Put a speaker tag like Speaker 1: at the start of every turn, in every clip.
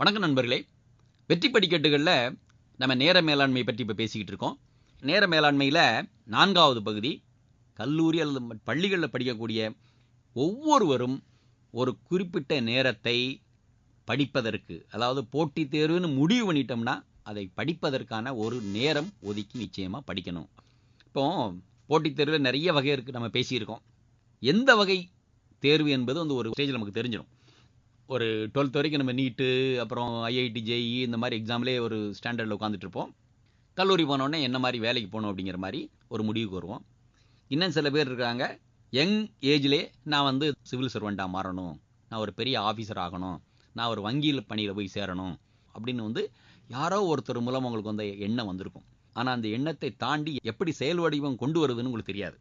Speaker 1: வணக்கம் நண்பர்களே. வெற்றி படிக்கட்டுகளில் நம்ம நேர மேலாண்மை பற்றி இப்போ பேசிக்கிட்டு இருக்கோம். நேர மேலாண்மையில் நான்காவது பகுதி கல்லூரி அல்லது பள்ளிகளில் படிக்கக்கூடிய ஒவ்வொருவரும் ஒரு குறிப்பிட்ட நேரத்தை படிப்பதற்கு அதாவது போட்டித் தேர்வுன்னு முடிவு பண்ணிட்டோம்னா அதை படிப்பதற்கான ஒரு நேரம் ஒதுக்கி நிச்சயமாக படிக்கணும். இப்போ போட்டித் தேர்வில் நிறைய வகை இருக்குது நம்ம பேசியிருக்கோம். எந்த வகை தேர்வு என்பது வந்து ஒரு ஸ்டேஜில் நமக்கு தெரிஞ்சிடும் ஒரு டுவெல்த் வரைக்கும் நம்ம நீட்டு அப்புறம் ஐஐடி ஜேஇ இந்த மாதிரி எக்ஸாம்லேயே ஒரு ஸ்டாண்டர்டில் உட்காந்துட்டு இருப்போம். கல்லூரி போனோடனே என்ன மாதிரி வேலைக்கு போகணும் அப்படிங்கிற மாதிரி ஒரு முடிவுக்கு வருவோம். இன்னும் சில பேர் இருக்காங்க. யங் ஏஜ்லே நான் வந்து சிவில் சர்வெண்ட்டாக மாறணும். நான் ஒரு பெரிய ஆஃபீஸர் ஆகணும். நான் ஒரு வங்கியில் பணியில் போய் சேரணும் அப்படின்னு வந்து யாரோ ஒருத்தர் மூலம் உங்களுக்கு வந்து எண்ணம் வந்திருக்கும். ஆனால் அந்த எண்ணத்தை தாண்டி எப்படி செயல் வடிவம் கொண்டு வருதுன்னு உங்களுக்கு தெரியாது.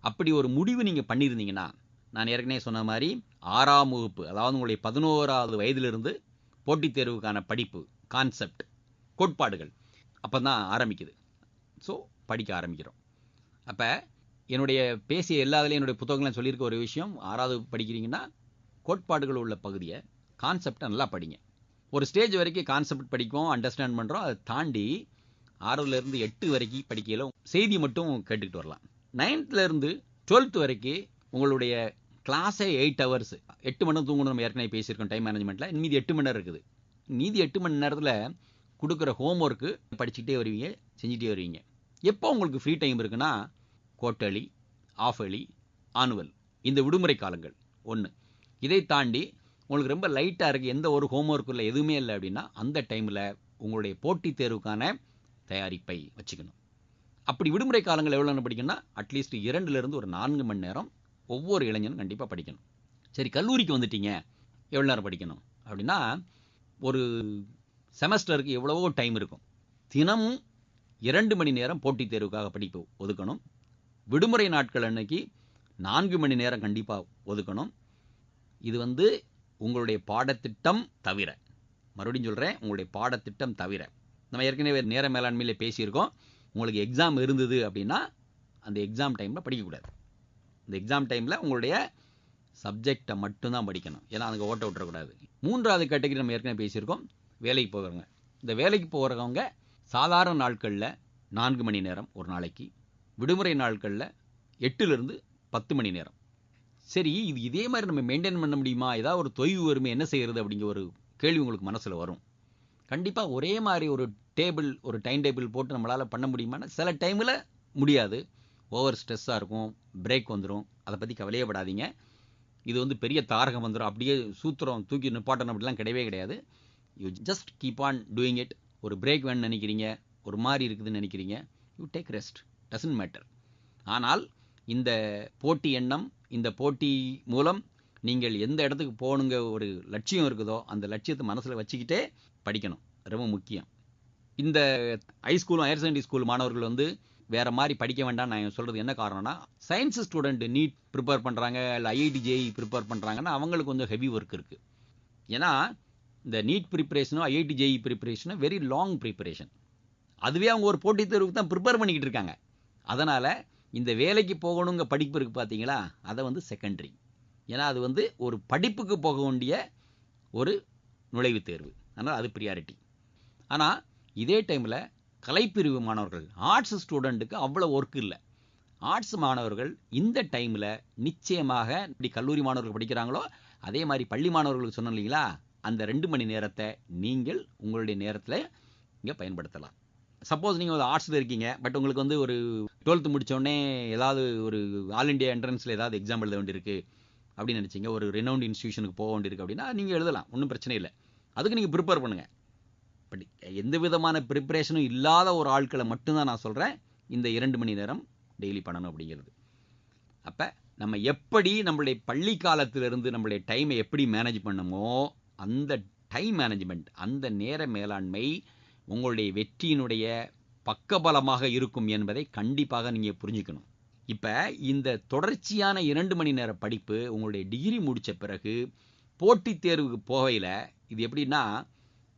Speaker 1: அப்படி ஒரு முடிவு நீங்கள் பண்ணியிருந்தீங்கன்னா நான் ஏற்கனவே சொன்ன மாதிரி ஆறாம் வகுப்பு அதாவது உங்களுடைய பதினோராவது வயதிலிருந்து போட்டித் தேர்வுக்கான படிப்பு கான்செப்ட் கோட்பாடுகள் அப்போ தான் ஆரம்பிக்குது. ஸோ படிக்க ஆரம்பிக்கிறோம். அப்போ என்னுடைய பேசிய எல்லாத்துலேயும் என்னுடைய புத்தகங்களை சொல்லியிருக்க ஒரு விஷயம் ஆறாவது படிக்கிறீங்கன்னா கோட்பாடுகள் உள்ள பகுதியை கான்செப்டை நல்லா படிங்க. ஒரு ஸ்டேஜ் வரைக்கும் கான்செப்ட் படிக்கும் அண்டர்ஸ்டாண்ட் பண்ணுறோம் அதை தாண்டி ஆறுலேருந்து எட்டு வரைக்கும் படிக்கையில் செய்தி மட்டும் கேட்டுக்கிட்டு வரலாம். நைன்த்லேருந்து டுவெல்த் வரைக்கும் உங்களுடைய கிளாஸே எயிட் ஹவர்ஸ் எட்டு மணி நேரம் தூங்கணும் நம்ம ஏற்கனவே பேசியிருக்கோம் டைம் மேனேஜ்மெண்ட்டில் மீதி எட்டு மணி நேரம் இருக்குது. மீதி எட்டு மணி நேரத்தில் கொடுக்குற ஹோம் ஒர்க்கு படிச்சுக்கிட்டே வருவீங்க செஞ்சுட்டே வருவீங்க. எப்போ உங்களுக்கு ஃப்ரீ டைம் இருக்குன்னா கோட்டலி ஆஃப் அலி ஆனுவல் இந்த விடுமுறை காலங்கள். ஒன்று இதை தாண்டி உங்களுக்கு ரொம்ப லைட்டாக இருக்குது எந்த ஒரு ஹோம் ஹோம்ஒர்க் இல்லை எதுவுமே இல்லை அப்படின்னா அந்த டைமில் உங்களுடைய போட்டித் தேர்வுக்கான தயாரிப்பை வச்சுக்கணும். அப்படி விடுமுறை காலங்கள் எவ்வளோ படிக்கணும்னா அட்லீஸ்ட் இரண்டுலேருந்து ஒரு நான்கு மணி நேரம் ஒவ்வொரு இளைஞனும் கண்டிப்பாக படிக்கணும். சரி கல்லூரிக்கு வந்துட்டீங்க எவ்வளோ நேரம் படிக்கணும்? அப்படின்னா ஒரு செமஸ்டருக்கு எவ்வளவோ டைம் இருக்கும். தினமும் இரண்டு மணி நேரம் போட்டித் தேர்வுக்காக படிப்பு ஒதுக்கணும். விடுமுறை நாட்கள் அன்னைக்கு நான்கு மணி நேரம் கண்டிப்பாக ஒதுக்கணும். இது வந்து உங்களுடைய பாடத்திட்டம் தவிர மறுபடியும் சொல்கிறேன் உங்களுடைய பாடத்திட்டம் தவிர. நம்ம ஏற்கனவே நேர மேலாண்மையில் பேசியிருக்கோம். உங்களுக்கு எக்ஸாம் இருந்தது அப்படின்னா அந்த எக்ஸாம் டைமில் படிக்கக்கூடாது. இந்த எக்ஸாம் டைமில் உங்களுடைய சப்ஜெக்டை மட்டும்தான் படிக்கணும். ஏன்னா அதுக்கு ஓட்ட விட்டுறக்கூடாது. மூன்றாவது கேட்டகரி நம்ம ஏற்கனவே பேசியிருக்கோம். வேலைக்கு போகிறவங்க இந்த வேலைக்கு போகிறவங்க சாதாரண நாட்களில் நான்கு மணி நேரம் ஒரு நாளைக்கு விடுமுறை நாட்களில் எட்டுலேருந்து பத்து மணி நேரம். சரி இது இதே மாதிரி நம்ம மெயின்டைன் பண்ண முடியுமா? ஏதாவது ஒரு தொய்வு வருமே என்ன செய்கிறது அப்படிங்கிற ஒரு கேள்வி உங்களுக்கு மனசில் வரும். கண்டிப்பாக ஒரே மாதிரி ஒரு டேபிள் ஒரு டைம் டேபிள் போட்டு நம்மளால் பண்ண முடியுமான்னு சில டைமில் முடியாது. ஓவர் ஸ்ட்ரெஸ்ஸாக இருக்கும் பிரேக் வந்துடும் அதை பற்றி கவலையப்படாதீங்க இது வந்து பெரிய தாரகம் வந்துடும் அப்படியே சூத்திரம் தூக்கி நிப்பாட்டணும் அப்படிலாம் கிடையவே கிடையாது. You just keep on doing it ஒரு பிரேக் வேணும்னு நினைக்கிறீங்க ஒரு மாதிரி இருக்குதுன்னு நினைக்கிறீங்க you take rest doesn't matter ஆனால் இந்த போட்டி எண்ணம் இந்த போட்டி மூலம் நீங்கள் எந்த இடத்துக்கு போகணுங்க ஒரு லட்சியம் இருக்குதோ அந்த லட்சியத்தை மனசில் வச்சுக்கிட்டே படிக்கணும். ரொம்ப முக்கியம். இந்த ஹைஸ்கூலும் ஹையர் செகண்டரி ஸ்கூல் மாணவர்கள் வந்து வேறு மாதிரி படிக்க வேண்டாம் நான் சொல்கிறது என்ன காரணம்னா சயின்ஸ் ஸ்டூடெண்ட் நீட் ப்ரிப்பேர் பண்ணுறாங்க இல்லை ஐஐடி ஜேஇ ப்ரிப்பேர் பண்ணுறாங்கன்னா அவங்களுக்கு கொஞ்சம் ஹெவி ஒர்க் இருக்குது ஏன்னா இந்த நீட் ப்ரிப்பரேஷனும் ஐஐடி ஜேஇ ப்ரிப்பரேஷனும் வெரி லாங் ப்ரிப்பரேஷன் அதுவே அவங்க ஒரு போட்டித் தேர்வுக்கு தான் ப்ரிப்பேர் பண்ணிக்கிட்டு இருக்காங்க. அதனால் இந்த வேலைக்கு போகணுங்க படிப்பு இருக்குது பார்த்தீங்களா அதை வந்து செகண்டரி ஏன்னா அது வந்து ஒரு படிப்புக்கு போக வேண்டிய ஒரு நுழைவுத் தேர்வு. அதனால் அது ப்ரியாரிட்டி ஆனால் இதே டைமில் கலைப்பிரிவு மாணவர்கள். ஆர்ட்ஸ் ஸ்டூடெண்ட்டுக்கு அவ்வளோ ஒர்க் இல்லை. ஆர்ட்ஸ் மாணவர்கள் இந்த டைமில் நிச்சயமாக இப்படி கல்லூரி மாணவர்கள் படிக்கிறாங்களோ அதே மாதிரி பள்ளி மாணவர்களுக்கு சொன்னோம் இல்லைங்களா அந்த ரெண்டு மணி நேரத்தை நீங்கள் உங்களுடைய நேரத்தில் இங்கே பயன்படுத்தலாம். சப்போஸ் நீங்கள் ஒரு ஆர்ட்ஸில் இருக்கீங்க பட் உங்களுக்கு வந்து ஒரு டுவெல்த்து முடித்தோடனே ஏதாவது ஒரு ஆல் இண்டியா என்ட்ரன்ஸில் ஏதாவது எக்ஸாம் எழுத வேண்டியிருக்கு அப்படின்னு நினச்சிங்க ஒரு ரெனவுண்ட் இன்ஸ்டியூஷனுக்கு போக வேண்டியிருக்கு அப்படின்னா நீங்கள் எழுதலாம் ஒன்றும் பிரச்சனை இல்லை. அதுக்கு நீங்கள் ப்ரிப்பேர் பண்ணுங்கள் பட் எந்த விதமான ப்ரிப்ரேஷனும் இல்லாத ஒரு ஆட்களை மட்டும்தான் நான் சொல்கிறேன் இந்த இரண்டு மணி நேரம் டெய்லி பண்ணணும் அப்படிங்கிறது. அப்போ நம்ம எப்படி நம்மளுடைய பள்ளி காலத்திலிருந்து நம்மளுடைய டைமை எப்படி மேனேஜ் பண்ணுமோ அந்த டைம் மேனேஜ்மெண்ட் அந்த நேர மேலாண்மை உங்களுடைய வெற்றியினுடைய பக்கபலமாக இருக்கும் என்பதை கண்டிப்பாக நீங்கள் புரிஞ்சுக்கணும். இப்போ இந்த தொடர்ச்சியான இரண்டு மணி நேர படிப்பு உங்களுடைய டிகிரி முடித்த பிறகு போட்டித் தேர்வுக்கு போகையில் இது எப்படின்னா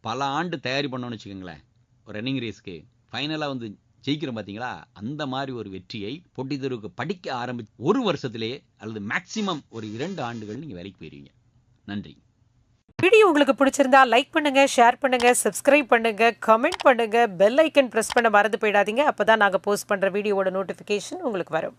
Speaker 1: பல ஆண்டு தயாரி பண்ணோன்னு வச்சுக்கோங்களேன். ஒரு ரன்னிங் ரேஸ்க்கு ஃபைனலாக வந்து ஜெயிக்கிறோம் பார்த்தீங்களா அந்த மாதிரி ஒரு வெற்றியை போட்டித் தேர்வுக்கு படிக்க ஆரம்பிச்சு ஒரு வருஷத்திலேயே அல்லது மேக்சிமம் ஒரு இரண்டு ஆண்டுகள் நீங்கள் வேலைக்கு போயிடுவீங்க நன்றி.
Speaker 2: வீடியோ உங்களுக்கு பிடிச்சிருந்தா லைக் பண்ணுங்க ஷேர் பண்ணுங்க சப்ஸ்கிரைப் பண்ணுங்க கமெண்ட் பண்ணுங்க பெல் ஐக்கன் ப்ரெஸ் பண்ண மறந்து போயிடாதீங்க. அப்பதான் நாங்க போஸ்ட் பண்ற வீடியோவோட நோட்டிஃபிகேஷன் உங்களுக்கு வரும்.